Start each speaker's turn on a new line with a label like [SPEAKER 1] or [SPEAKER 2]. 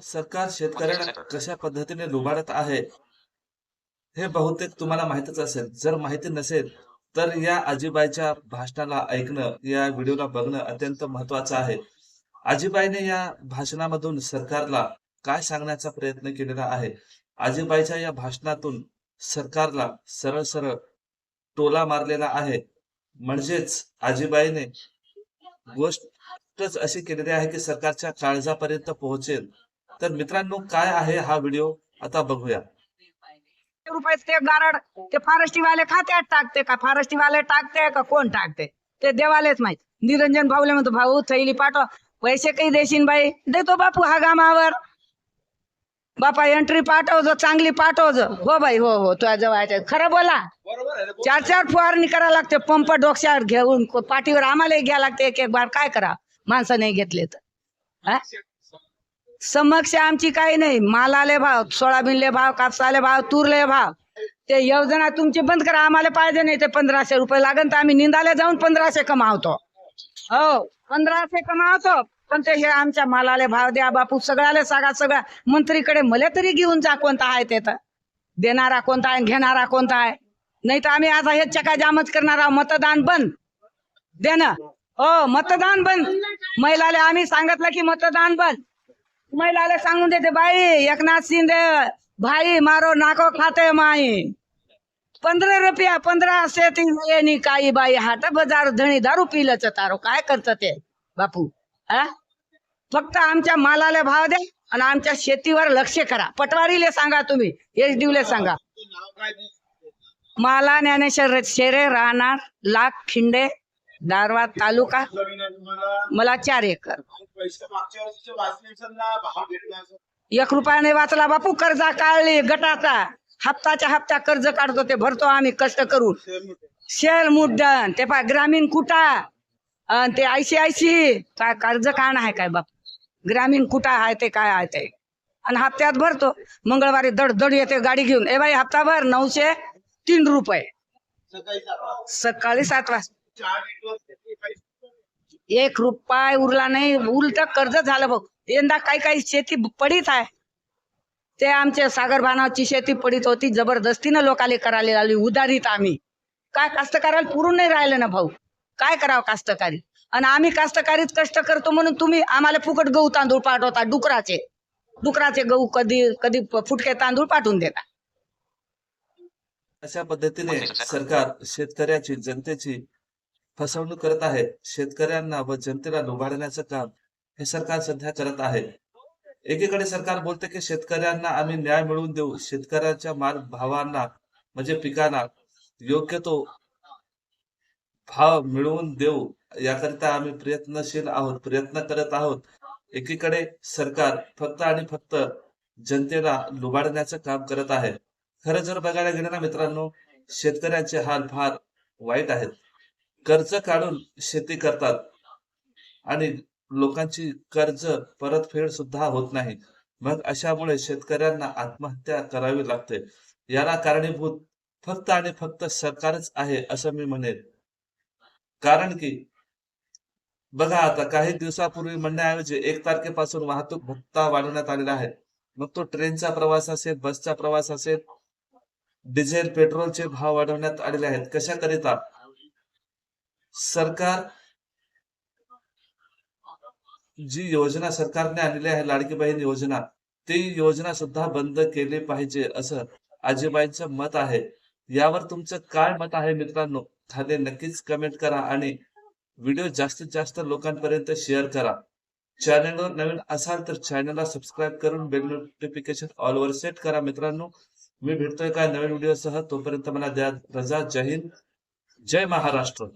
[SPEAKER 1] सरकार शेतकऱ्यांना कशा पद्धतीने लुबाडत आहे हे बहुतेक तुम्हाला माहितच असेल. जर माहिती नसेल तर या आजीबाईच्या भाषणाला ऐकणं या व्हिडिओला बघणं अत्यंत महत्वाचं आहे. आजीबाईने या भाषणामधून सरकारला काय सांगण्याचा प्रयत्न केलेला आहे? आजीबाईच्या या भाषणातून सरकारला सरळ सरळ टोला मारलेला आहे. म्हणजेच आजीबाईने गोष्टच अशी केलेली आहे की सरकारच्या काळजापर्यंत पोहोचेल. तर मित्रांनो काय आहे हा व्हिडिओ आता बघूया.
[SPEAKER 2] रुपये ते गारड ते फॉरेस्टीवाले खात्यात टाकते का? फॉरेस्टीवाले टाकते का? कोण टाकते? ते देवालेच माहीत. निरंजन भाऊले म्हणतो भाऊ थैली पाठव. पैसे काही देशील बाई? देतो बापू हा गामावर. बापा एंट्री पाठव जो चांगली पाठव जो हो बाई हो हो तुझ्या जवळ आहे. खरं बोला. चार चार फवारणी करावं लागते. पंप डोक्यावर घेऊन पाठीवर आम्हालाही घ्यावं लागते. एक एक बार काय करा? माणसं नाही घेतले तर. समक्ष आमची काही नाही. मालाले भाव सोयाबीनले भाव कापसाले भाव तुरले भाव. ते योजना तुमची बंद करा आम्हाला पाहिजे नाही ते पंधराशे रुपये लागन तर आम्ही निंदाले जाऊन पंधराशे कमावतो. हो पंधराशे कमावतो. पण ते हे आमच्या मालाले भाव द्या बापू सगळ्याले सांगा सगळ्या मंत्रीकडे मला तरी घेऊन जा कोणता आहे ते तर. देणारा कोणता आहे घेणारा कोणता आहे. नाही तर आम्ही आता हे चकाजामच करणार आहोत. मतदान बंद. देणं हो मतदान बंद. महिलाले आम्ही सांगितलं की मतदान बंद. महिलाला सांगून देते बाई. एकनाथ शिंदे भाई मारो नाको खाते माई. पंधरा रुपया पंधरा सेटिंग येणी काही बाई. हाट बाजार धणी दारू पिलच तारो. काय करत ते? बापू हा फक्त आमच्या मालाला भाव द्या आणि आमच्या शेतीवर लक्ष करा. पटवारीले सांगा तुम्ही. एच ला सांगा. माला ज्ञानेश्वर शेरे राहणार लाख खिंडे दारवा तालुका. मला चार एकर. एक रुपयाने वाचला बापू कर्जा काढली गटाचा. हप्ताच्या हप्ता कर्ज काढतो ते भरतो आम्ही कष्ट करून. शेअर मुद्दन ते पा ग्रामीण कुटा अन ते आयसी आयसी काय कर्ज काढणं आहे काय बाप? ग्रामीण कुटा आहे ते काय आहे ते? आणि हप्त्यात भरतो. मंगळवारी दड दड येते गाडी घेऊन. ए बाई हप्ता भर नऊशे तीन रुपये. सकाळी सात वाजता. एक रुपया उरला नाही. उलट कर्ज झालं बघ यंदा काही काही शेती पडीत आहे. ते आमच्या सागर भानावची शेती पडीत होती. जबरदस्तीनं लोकाले करायला लागली उदारीत आम्ही. काय कास्तकाराला पुरून नाही राहिलं ना भाऊ. काय करावं कास्तकारी? आणि आम्ही कास्तकारीत कष्ट करतो म्हणून तुम्ही आम्हाला फुकट गहू तांदूळ पाठवता. डुकराचे. डुकराचे गहू कधी कधी फुटके तांदूळ पाठवून देता.
[SPEAKER 1] अशा पद्धतीने सरकार शेतकऱ्याची जनतेची फसवणूक करत आहे शेतकऱ्यांना व जनतेला लुबाडण्याचं काम हे सरकार सध्या करत आहे. एकीकडे सरकार बोलते की शेतकऱ्यांना आम्ही न्याय मिळवून देऊ. शेतकऱ्यांच्या माल भावांना म्हणजे पिकांना योग्य तो भाव मिळवून देऊ याकरिता आम्ही प्रयत्नशील आहोत प्रयत्न करत आहोत. एकीकडे सरकार फक्त आणि फक्त जनतेला लुबाडण्याचं काम करत आहे. खरं जर बघायला गेलं ना मित्रांनो शेतकऱ्यांचे हाल फार वाईट आहेत. कर्ज काढून शेती करतात. आणि लोकांची कर्ज परतफेड सुद्धा होत नाही. मग अशामुळे शेतकऱ्यांना आत्महत्या करावी लागते. याला कारणीभूत फक्त आणि फक्त सरकारच आहे असं मी म्हणेन. कारण की बघा आता काही दिवसापूर्वी म्हणण्याऐवजी एक तारखेपासून वाहतूक भत्ता वाढवण्यात आलेला आहे. मग तो ट्रेनचा प्रवास असेल बसचा प्रवास असेल डिझेल पेट्रोलचे भाव वाढवण्यात आलेले आहेत. कशाकरिता? सरकार जी योजना सरकारने आणलेली आहे लाडकी बहीण योजना ती योजना सुद्धा बंद केली पाहिजे असं आजीबाईंचं मत आहे. यावर तुमचं काय मत आहे मित्रांनो? खाली नक्कीच कमेंट करा आणि व्हिडिओ जास्तीत जास्त लोकांपर्यंत शेअर करा. चॅनलवर नवीन असाल तर चॅनलला सबस्क्राईब करून बेल नोटिफिकेशन ऑलवर सेट करा मित्रांनो. मी भेटतोय काय नवीन व्हिडिओ सह तोपर्यंत मला द्या. रजा जय हिंद जय महाराष्ट्र.